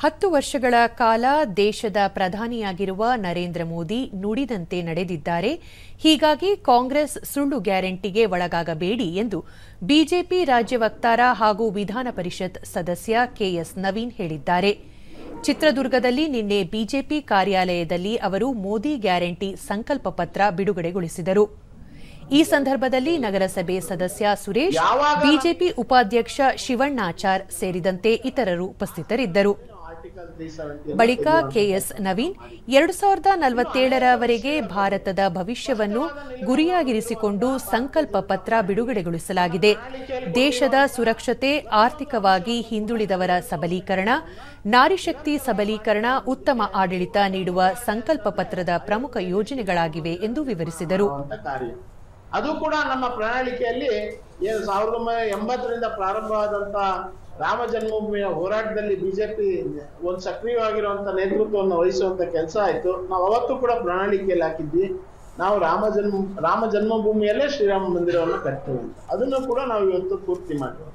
ಹತ್ತು ವರ್ಷಗಳ ಕಾಲ ದೇಶದ ಪ್ರಧಾನಿಯಾಗಿರುವ ನರೇಂದ್ರ ಮೋದಿ ನುಡಿದಂತೆ ನಡೆದಿದ್ದಾರೆ. ಹೀಗಾಗಿ ಕಾಂಗ್ರೆಸ್ ಸುಳ್ಳು ಗ್ಯಾರಂಟಿಗೆ ಒಳಗಾಗಬೇಡಿ ಎಂದು ಬಿಜೆಪಿ ರಾಜ್ಯ ವಕ್ತಾರ ಹಾಗೂ ವಿಧಾನ ಪರಿಷತ್ ಸದಸ್ಯ ಕೆಎಸ್ ನವೀನ್ ಹೇಳಿದ್ದಾರೆ. ಚಿತ್ರದುರ್ಗದಲ್ಲಿ ನಿನ್ನೆ ಬಿಜೆಪಿ ಕಾರ್ಯಾಲಯದಲ್ಲಿ ಅವರು ಮೋದಿ ಗ್ಯಾರಂಟಿ ಸಂಕಲ್ಪ ಪತ್ರ ಬಿಡುಗಡೆಗೊಳಿಸಿದರು. ಈ ಸಂದರ್ಭದಲ್ಲಿ ನಗರಸಭೆ ಸದಸ್ಯ ಸುರೇಶ್ ಬಿಜೆಪಿ ಉಪಾಧ್ಯಕ್ಷ ಶಿವಣ್ಣಾಚಾರ್ ಸೇರಿದಂತೆ ಇತರರು ಉಪಸ್ಥಿತರಿದ್ದರು. ಬಳಿಕ ಕೆಎಸ್ ನವೀನ್ ಎರಡು ಸಾವಿರದ ನಲವತ್ತೇಳರವರೆಗೆ ಭಾರತದ ಭವಿಷ್ಯವನ್ನು ಗುರಿಯಾಗಿರಿಸಿಕೊಂಡು ಸಂಕಲ್ಪ ಪತ್ರ ಬಿಡುಗಡೆಗೊಳಿಸಲಾಗಿದೆ. ದೇಶದ ಸುರಕ್ಷತೆ ಆರ್ಥಿಕವಾಗಿ ಹಿಂದುಳಿದವರ ಸಬಲೀಕರಣ ನಾರಿಶಕ್ತಿ ಸಬಲೀಕರಣ ಉತ್ತಮ ಆಡಳಿತ ನೀಡುವ ಸಂಕಲ್ಪ ಪತ್ರದ ಪ್ರಮುಖ ಯೋಜನೆಗಳಾಗಿವೆ ಎಂದು ವಿವರಿಸಿದರು. ಅದು ಕೂಡ ನಮ್ಮ ಪ್ರಣಾಳಿಕೆಯಲ್ಲಿ ಏನು ಸಾವಿರದ ಒಂಬೈನೂರ ಎಂಬತ್ತರಿಂದ ಪ್ರಾರಂಭವಾದಂಥ ರಾಮ ಜನ್ಮಭೂಮಿಯ ಹೋರಾಟದಲ್ಲಿ ಬಿಜೆಪಿ ಒಂದು ಸಕ್ರಿಯವಾಗಿರುವಂಥ ನೇತೃತ್ವವನ್ನು ವಹಿಸುವಂಥ ಕೆಲಸ ಆಯಿತು. ನಾವು ಅವತ್ತು ಕೂಡ ಪ್ರಣಾಳಿಕೆಯಲ್ಲಿ ಹಾಕಿದ್ವಿ. ನಾವು ರಾಮ ಜನ್ಮ, ರಾಮ ಜನ್ಮಭೂಮಿಯಲ್ಲೇ ಶ್ರೀರಾಮ ಮಂದಿರವನ್ನು ಕಟ್ತೇವೆ ಅದನ್ನು ಕೂಡ ನಾವು ಇವತ್ತು ಪೂರ್ತಿ ಮಾಡಿದ್ವಿ